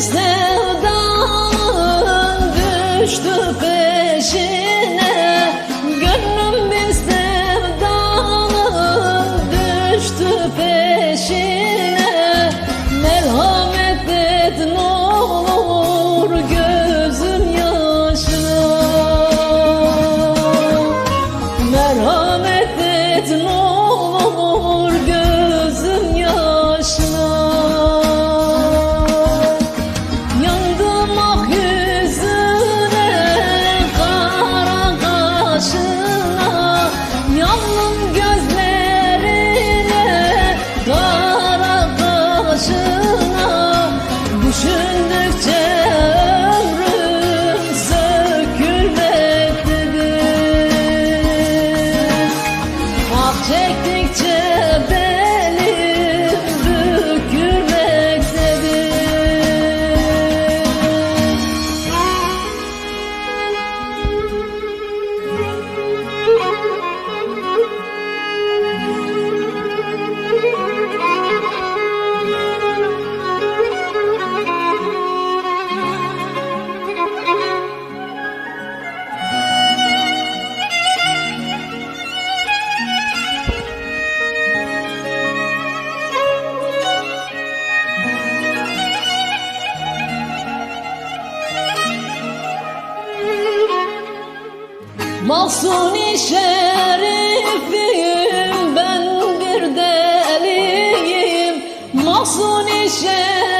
sevdanın düştü peşine. Gönlüm bir düştü peşine. Merhamet et ne gözüm yaşına. Merhamet et ne Mahsuni şerifim ben bir deliyim. Mahsuni şerifim